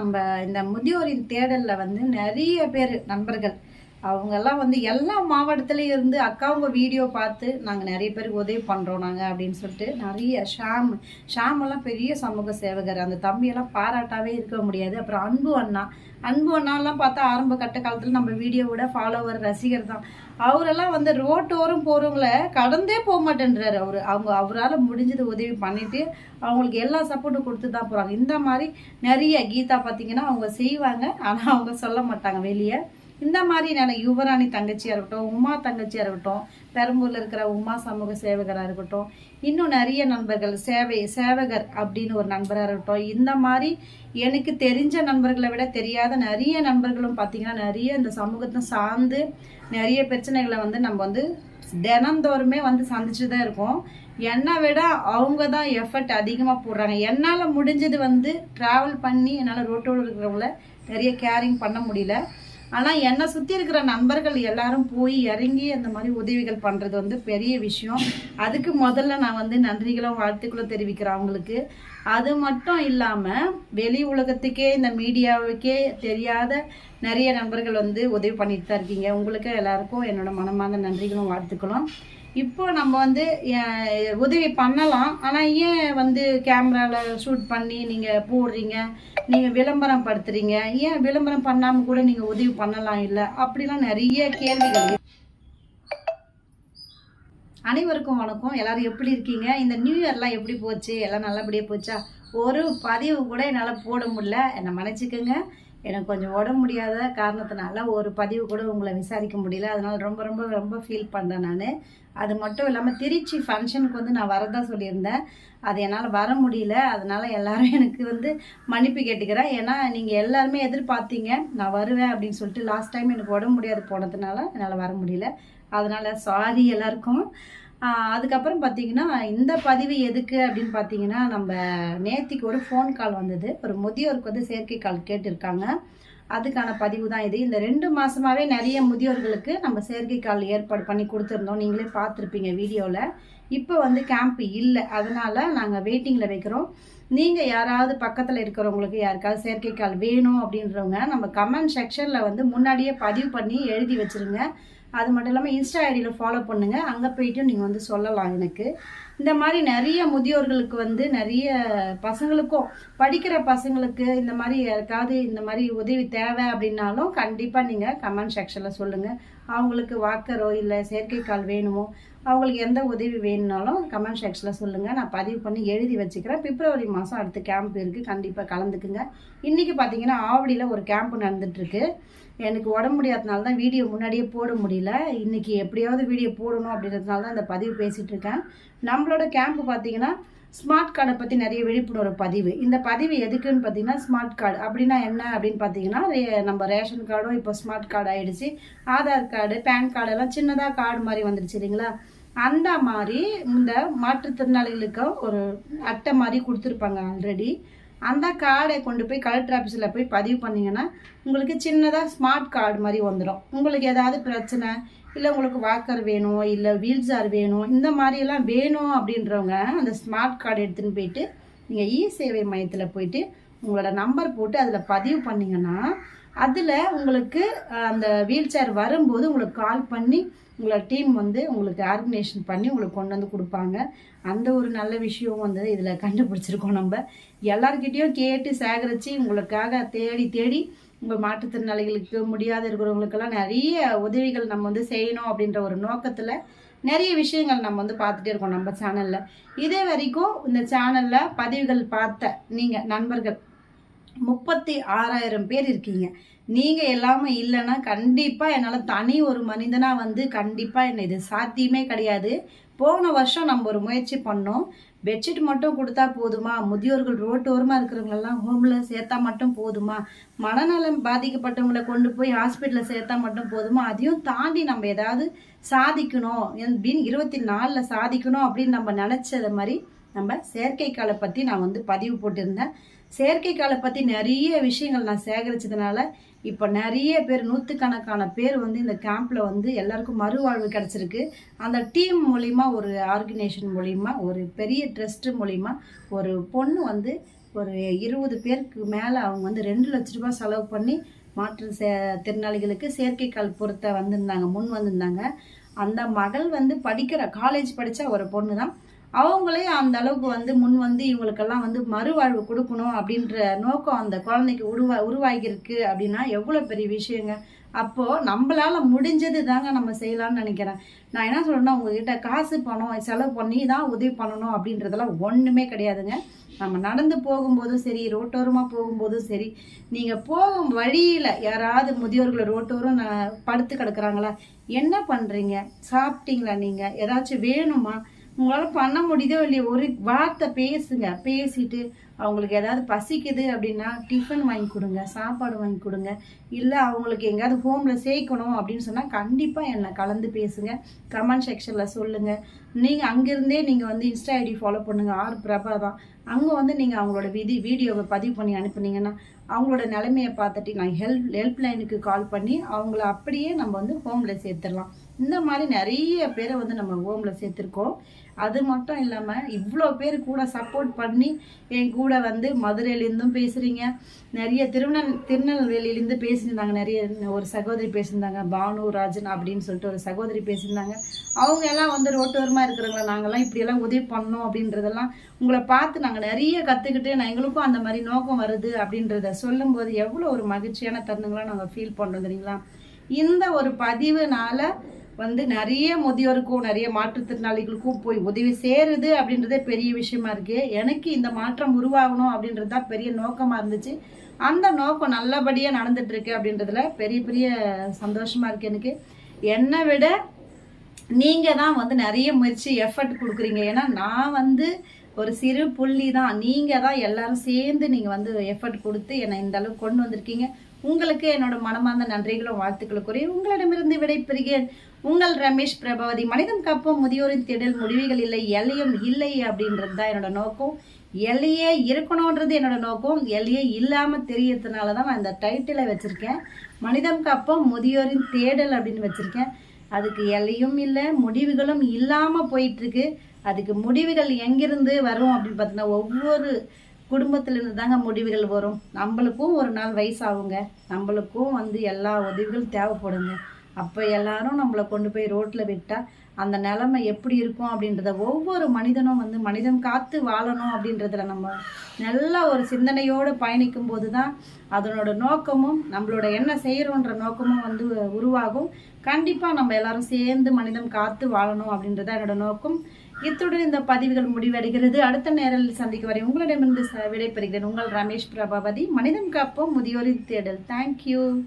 நம்ம இந்த முதியோரின் தேடலில் வந்து நிறைய பேர் நண்பர்கள் அவங்கெல்லாம் வந்து எல்லா மாவட்டத்துலேயும் இருந்து அக்காவுங்க வீடியோ பார்த்து நாங்கள் நிறைய பேருக்கு உதவி பண்ணுறோம் நாங்கள் அப்படின்னு சொல்லிட்டு நிறைய ஷாம் ஷாம் எல்லாம் பெரிய சமூக சேவகர். அந்த தம்பியெல்லாம் பாராட்டாவே இருக்க முடியாது. அப்புறம் அன்பு அண்ணா. அன்பு அண்ணாலாம் பார்த்தா ஆரம்ப கட்ட காலத்தில் நம்ம வீடியோவோட ஃபாலோவர் ரசிகர் தான். அவரெல்லாம் வந்து ரோட்டோரம் போகிறவங்கள கடந்தே போக மாட்டேன்றாரு அவர். அவங்க அவரால் முடிஞ்சது உதவி பண்ணிவிட்டு அவங்களுக்கு எல்லா சப்போர்ட்டும் கொடுத்து தான் போகிறாங்க இந்த மாதிரி நிறைய கீதா பார்த்தீங்கன்னா அவங்க செய்வாங்க. ஆனால் அவங்க சொல்ல மாட்டாங்க வெளியே. இந்த மாதிரி நான் யுவராணி தங்கச்சியாக இருக்கட்டும் உமா தங்கச்சியாக இருக்கட்டும் பெரம்பூரில் இருக்கிற உமா சமூக சேவகராக இருக்கட்டும் இன்னும் நிறைய நண்பர்கள் சேவை சேவகர் அப்படின்னு ஒரு நண்பராக இருக்கட்டும் இந்த மாதிரி எனக்கு தெரிஞ்ச நண்பர்களை விட தெரியாத நிறைய நண்பர்களும் பார்த்தீங்கன்னா நிறைய இந்த சமூகத்தை சார்ந்து நிறைய பிரச்சனைகளை வந்து நம்ம வந்து தினந்தோறுமே வந்து சந்திச்சு தான் இருக்கோம். என்னை விட அவங்க தான் எஃபர்ட் அதிகமாக போடுறாங்க. என்னால் முடிஞ்சது வந்து ட்ராவல் பண்ணி என்னால் ரோட்டோடு இருக்கிறவங்கள நிறைய கேரிங் பண்ண முடியல. ஆனால் என்னை சுற்றி இருக்கிற நண்பர்கள் எல்லாரும் போய் இறங்கி அந்த மாதிரி உதவிகள் பண்ணுறது வந்து பெரிய விஷயம். அதுக்கு முதல்ல நான் வந்து நன்றிகளும் வாழ்த்துக்களும் தெரிவிக்கிறேன் அவங்களுக்கு. அது மட்டும் இல்லாமல் வெளி உலகத்துக்கே இந்த மீடியாவுக்கே தெரியாத நிறைய நண்பர்கள் வந்து உதவி பண்ணிட்டு தான் இருக்கீங்க. உங்களுக்கு எல்லாருக்கும் என்னோட மனமார்ந்த நன்றிகளும் வாழ்த்துக்களும். இப்போ நம்ம வந்து உதவி பண்ணலாம். ஆனால் ஏன் வந்து கேமராவில் ஷூட் பண்ணி நீங்கள் போடுறீங்க? நீங்கள் விளம்பரம் படுத்துறீங்க. ஏன் விளம்பரம் பண்ணாமல் கூட நீங்கள் உதவி பண்ணலாம் இல்லை? அப்படிலாம் நிறைய கேள்விகள் அனைவருக்கும் வணக்கம். எல்லாரும் எப்படி இருக்கீங்க? இந்த நியூ இயர்லாம் எப்படி போச்சு? எல்லாம் நல்லபடியாக போச்சா? ஒரு பதிவு கூட என்னால் போட முடியல. என்னை மன்னிச்சுக்கோங்க. எனக்கு கொஞ்சம் உடம்பு முடியாத காரணத்தினால ஒரு பதிவு கூட உங்களை விசாரிக்க முடியல. அதனால் ரொம்ப ரொம்ப ரொம்ப ஃபீல் பண்ணுறேன் நான். அது மட்டும் இல்லாமல் திருச்சி ஃபங்க்ஷனுக்கு வந்து நான் வரதான் சொல்லியிருந்தேன். அது என்னால் வர முடியல. அதனால் எல்லாரும் எனக்கு வந்து மன்னிப்பு கேட்டுக்கிறேன். ஏன்னா நீங்கள் எல்லாருமே எதிர்பார்த்தீங்க நான் வருவேன் அப்படின்னு சொல்லிட்டு லாஸ்ட் டைம் எனக்கு உடம்பு முடியாது போனதுனால என்னால் வர முடியல. அதனால் சாரி எல்லாருக்கும். அதுக்கப்புறம் பார்த்தீங்கன்னா இந்த பதிவு எதுக்கு அப்படின்னு பார்த்தீங்கன்னா நம்ம நேத்திக்கு ஒரு ஃபோன் கால் வந்தது. ஒரு முதியோருக்கு வந்து செயற்கை கால் கேட்டிருக்காங்க. அதுக்கான பதிவு தான் இது. இந்த ரெண்டு மாசமாவே நிறைய முதியோர்களுக்கு நம்ம செயற்கை கால் ஏற்பாடு பண்ணி கொடுத்துருந்தோம். நீங்களே பார்த்துருப்பீங்க வீடியோவில் இப்போ வந்து கேம்ப் இல்லை. அதனால நாங்கள் வெயிட்டிங்கில் வைக்கிறோம். நீங்கள் யாராவது பக்கத்தில் இருக்கிறவங்களுக்கு யாருக்காவது செயற்கை கால் வேணும் அப்படின்றவங்க நம்ம கமெண்ட் செக்ஷனில் வந்து முன்னாடியே பதிவு பண்ணி எழுதி வச்சிருங்க. அது மட்டும் இல்லாமல் இன்ஸ்டா ஐடியில் ஃபாலோ பண்ணுங்கள் அங்கே போயிட்டு நீங்கள் வந்து சொல்லலாம் எனக்கு. இந்த மாதிரி நிறைய முதியோர்களுக்கு வந்து நிறைய பசங்களுக்கும் படிக்கிற பசங்களுக்கு இந்த மாதிரி யாருக்காவது இந்த மாதிரி உதவி தேவை அப்படின்னாலும் கண்டிப்பாக நீங்கள் கமெண்ட் செக்ஷனில் சொல்லுங்கள் அவங்களுக்கு வாக்கரோ இல்லை செயற்கைக்கால் வேணுமோ அவங்களுக்கு எந்த உதவி வேணும்னாலும் கமெண்ட் செக்ஷனில் சொல்லுங்கள் நான் பதிவு பண்ணி எழுதி வச்சுக்கிறேன். பிப்ரவரி மாதம் அடுத்த கேம்ப் இருக்குது கண்டிப்பாக கலந்துக்குங்க. இன்றைக்கி பார்த்தீங்கன்னா ஆவடியில் ஒரு கேம்ப் நடந்துகிட்ருக்கு எனக்கு உடம்பு முடியாதனால தான் வீடியோ முன்னாடியே போட முடியல. இன்னைக்கு எப்படியாவது வீடியோ போடணும் அப்படின்றதுனால தான் இந்த பதிவு பேசிகிட்டு இருக்கேன். நம்மளோட கேம்ப் பார்த்தீங்கன்னா ஸ்மார்ட் கார்டை பற்றி நிறைய விழிப்புணர்வு பதிவு. இந்த பதிவு எதுக்குன்னு பார்த்தீங்கன்னா ஸ்மார்ட் கார்டு அப்படின்னா என்ன அப்படின்னு பார்த்தீங்கன்னா ரே- நம்ம ரேஷன் கார்டும் இப்போ ஸ்மார்ட் கார்டு ஆகிடுச்சு ஆதார் கார்டு பேன் கார்டு எல்லாம் சின்னதாக கார்டு மாதிரி வந்துடுச்சு இல்லைங்களா? அந்த மாதிரி இந்த மாற்றுத்திறனாளிகளுக்கும் ஒரு அட்டை மாதிரி கொடுத்துருப்பாங்க ஆல்ரெடி அந்த கார்டை கொண்டு போய் கலெக்டர் ஆஃபீஸில் போய் பதிவு பண்ணிங்கன்னா உங்களுக்கு சின்னதாக ஸ்மார்ட் கார்டு மாதிரி வந்துடும் உங்களுக்கு ஏதாவது பிரச்சனை இல்லை உங்களுக்கு வாக்கர் வேணும் இல்லை வீல் சேர் வேணும் இந்த மாதிரியெல்லாம் வேணும் அப்படின்றவங்க அந்த ஸ்மார்ட் கார்டு எடுத்துன்னு போயிட்டு நீங்கள் இ சேவை மையத்தில் போயிட்டு உங்களோட நம்பர் போட்டு அதில் பதிவு பண்ணீங்கன்னா அதில் உங்களுக்கு அந்த வீல் சேர் வரும்போது உங்களுக்கு கால் பண்ணி உங்களோட டீம் வந்து உங்களுக்கு ஆர்கனைசேஷன் பண்ணி உங்களுக்கு கொண்டு வந்து கொடுப்பாங்க. அந்த ஒரு நல்ல விஷயம் வந்து இதில் கண்டுபிடிச்சிருக்கோம் நம்ம. எல்லார்கிட்டேயும் கேட்டு சேகரித்து உங்களுக்காக தேடி தேடி உங்கள் மாற்றுத்திறனாளிகளுக்கு முடியாத இருக்கிறவங்களுக்கெல்லாம் நிறைய உதவிகள் நம்ம வந்து செய்யணும் அப்படின்ற ஒரு நோக்கத்தில் நிறைய விஷயங்கள் நம்ம வந்து பார்த்துட்டே இருக்கோம் நம்ம சேனலில் இதே வரைக்கும் இந்த சேனலில் பதிவுகள் பார்த்த நீங்கள் நண்பர்கள் முப்பத்தி ஆறாயிரம் பேர் இருக்கீங்க. நீங்கள் எல்லாமே இல்லைன்னா கண்டிப்பாக என்னால் தனி ஒரு மனிதனாக வந்து கண்டிப்பாக என்ன இது சாத்தியமே கிடையாது. போன வருஷம் நம்ம ஒரு முயற்சி பண்ணோம். பெட்ஷீட் மட்டும் கொடுத்தா போதுமா? முதியோர்கள் ரோட்டோரமாக இருக்கிறவங்களெல்லாம் ஹோமில் சேர்த்தா மட்டும் போதுமா? மனநலம் பாதிக்கப்பட்டவங்களை கொண்டு போய் ஹாஸ்பிட்டலில் சேர்த்தா மட்டும் போதுமா? அதையும் தாண்டி நம்ம ஏதாவது சாதிக்கணும். அப்படின்னு இருபத்தி நாலில் சாதிக்கணும் அப்படின்னு நம்ம நினச்சத மாதிரி நம்ம செயற்கைக்காலை பற்றி நான் வந்து பதிவு போட்டிருந்தேன். செயற்கைக்காலை பற்றி நிறைய விஷயங்கள் நான் சேகரிச்சதுனால இப்போ நிறைய பேர் நூற்றுக்கணக்கான பேர் வந்து இந்த கேம்பில் வந்து எல்லாருக்கும் மறுவாழ்வு கிடச்சிருக்கு. அந்த டீம் மூலிமா ஒரு ஆர்கனைசேஷன் மூலிமா ஒரு பெரிய ட்ரஸ்ட்டு மூலிமா ஒரு பொண்ணு வந்து ஒரு இருபது பேருக்கு மேலே அவங்க வந்து ரெண்டு லட்ச ரூபாய் செலவு பண்ணி மாற்று சே திறனாளிகளுக்கு செயற்கைக்கால் பொருத்த வந்திருந்தாங்க முன் வந்திருந்தாங்க. அந்த மகள் வந்து படிக்கிற காலேஜ் படித்த ஒரு பொண்ணு தான் அவங்களே அந்த அளவுக்கு வந்து முன் வந்து இவங்களுக்கெல்லாம் வந்து மறுவாழ்வு கொடுக்கணும் அப்படின்ற நோக்கம் அந்த குழந்தைக்கு உருவா உருவாகியிருக்கு அப்படின்னா எவ்வளோ பெரிய விஷயங்க. அப்போது நம்மளால் முடிஞ்சது தாங்க நம்ம செய்யலாம்னு நினைக்கிறேன். நான் என்ன சொல்கிறேன்னா உங்ககிட்ட காசு பணம் செலவு பண்ணி தான் உதவி பண்ணணும் அப்படின்றதெல்லாம் ஒன்றுமே கிடையாதுங்க. நம்ம நடந்து போகும்போதும் சரி ரோட்டோரமாக போகும்போதும் சரி நீங்கள் போகும் வழியில் யாராவது முதியோர்கள் ரோட்டோரம் படுத்து கிடக்குறாங்களா என்ன பண்ணுறீங்க சாப்பிட்டீங்களா நீங்கள் ஏதாச்சும் வேணுமா? உங்களால் பண்ண முடியுதோ இல்லையோ ஒரு வார்த்தை பேசுங்க. பேசிட்டு அவங்களுக்கு ஏதாவது பசிக்குது அப்படின்னா டிஃபன் வாங்கி கொடுங்க சாப்பாடு வாங்கி கொடுங்க. இல்லை அவங்களுக்கு எங்கேயாவது ஹோமில் சேர்க்கணும் அப்படின்னு சொன்னால் கண்டிப்பாக என்னை கலந்து பேசுங்க. கமெண்ட் செக்ஷனில் சொல்லுங்கள் நீங்கள் அங்கேருந்தே நீங்கள் வந்து இன்ஸ்டா ஐடி ஃபாலோ பண்ணுங்கள் ஆர் பிரபா தான். அங்கே வந்து நீங்கள் அவங்களோட விதி வீடியோவை பதிவு பண்ணி அனுப்புனீங்கன்னா அவங்களோட நிலைமையை பார்த்துட்டு நான் ஹெல்ப் ஹெல்ப்லைனுக்கு கால் பண்ணி அவங்கள அப்படியே நம்ம வந்து ஹோமில் சேர்த்துடலாம். இந்த மாதிரி நிறைய பேரை வந்து நம்ம ஹோமில் சேர்த்துருக்கோம். அது மட்டும் இல்லாமல் இவ்வளோ பேர் கூட சப்போர்ட் பண்ணி என் கூட வந்து மதுரையிலேருந்தும் பேசுகிறீங்க நிறைய திருநெல் திருநெல்வேலியிலேருந்து பேசியிருந்தாங்க. நிறைய ஒரு சகோதரி பேசியிருந்தாங்க. பானு ராஜன் அப்படின்னு சொல்லிட்டு ஒரு சகோதரி பேசியிருந்தாங்க. அவங்க எல்லாம் வந்து ரோட்டோரமாக இருக்கிறவங்கள? நாங்கள்லாம் இப்படியெல்லாம் உதவி பண்ணோம் அப்படின்றதெல்லாம் உங்களை பார்த்து நாங்கள் நிறைய கற்றுக்கிட்டு நான் எங்களுக்கும் அந்த மாதிரி நோக்கம் வருது அப்படின்றத சொல்லும்போது எவ்வளோ ஒரு மகிழ்ச்சியான தருணங்களாக நாங்கள் ஃபீல் பண்ணுறோம் தெரியுங்களா? இந்த ஒரு பதிவுனால வந்து நிறைய முதியோருக்கும் நிறைய மாற்றுத்திறனாளிகளுக்கும் போய் உதவி சேருது அப்படின்றதே பெரிய விஷயமா இருக்கு. எனக்கு இந்த மாற்றம் உருவாகணும் அப்படின்றது தான் பெரிய நோக்கமாக இருந்துச்சு. அந்த நோக்கம் நல்லபடியாக நடந்துட்டு இருக்கு அப்படின்றதுல பெரிய பெரிய சந்தோஷமா இருக்கு எனக்கு. என்னை விட நீங்கள் தான் வந்து நிறைய முயற்சி எஃபர்ட் கொடுக்குறீங்க. ஏன்னா நான் வந்து ஒரு சிறு புள்ளி தான். நீங்கள் தான் எல்லாரும் சேர்ந்து நீங்கள் வந்து எஃபர்ட் கொடுத்து என்னை இந்த அளவுக்கு கொண்டு வந்திருக்கீங்க. உங்களுக்கு என்னோட மனமார்ந்த நன்றிகளும் வாழ்த்துக்களும் கூறி உங்களிடமிருந்து விடைபெறுகிறேன். உங்கள் ரமேஷ் பிரபாவதி மனிதம் காப்போம் முதியோரின் தேடல் முடிவுகள் இல்லை எல்லையும் இல்லை அப்படின்றது தான் என்னோட நோக்கம். எல்லையே இருக்கணுன்றது என்னோட நோக்கம். எல்லையே இல்லாமல் தெரியறதுனால தான் நான் இந்த டைட்டிலை வச்சுருக்கேன். மனிதம் காப்போம் முதியோரின் தேடல் அப்படின்னு வச்சுருக்கேன். அதுக்கு எல்லையும் இல்லை முடிவுகளும் இல்லாமல் போயிட்டுருக்கு. அதுக்கு முடிவுகள் எங்கிருந்து வரும் அப்படின்னு பார்த்தீங்கன்னா ஒவ்வொரு குடும்பத்திலேருந்து தாங்க முடிவுகள் வரும். நம்மளுக்கும் ஒரு நாள் வயசாகுங்க. நம்மளுக்கும் வந்து எல்லா உதவிகளும் தேவைப்படுங்க. அப்போ எல்லாரும் நம்மளை கொண்டு போய் ரோட்டில் விட்டால் அந்த நிலைமை எப்படி இருக்கும் அப்படின்றத ஒவ்வொரு மனிதனும் வந்து மனிதன் காத்து வாழணும் அப்படின்றதுல நம்ம நல்ல ஒரு சிந்தனையோடு பயணிக்கும் போது தான் அதனோட நோக்கமும் நம்மளோட என்ன செய்கிறோன்ற நோக்கமும் வந்து உருவாகும். கண்டிப்பாக நம்ம எல்லாரும் சேர்ந்து மனிதன் காத்து வாழணும் அப்படின்றத என்னோட நோக்கம். இத்துடன் இந்த பதிவுகள் முடிவடைகிறது. அடுத்த நேரில் சந்திக்க வரை உங்களிடமிருந்து விடைபெறுகிறேன். உங்கள் ரமேஷ் பிரபாவதி. மனிதன் காப்போம். முதியோரின் தேடல். தேங்க்யூ